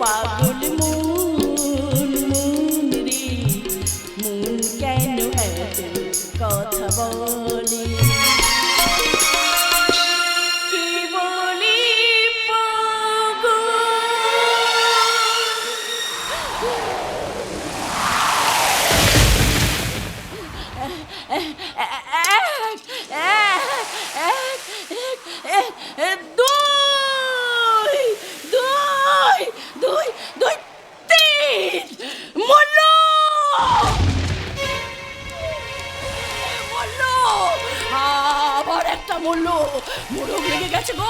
পাগল মন মন রে মন কেন এত কথা বলে Uh, uh, uh. 사물로? 모욕을 내게 가지고.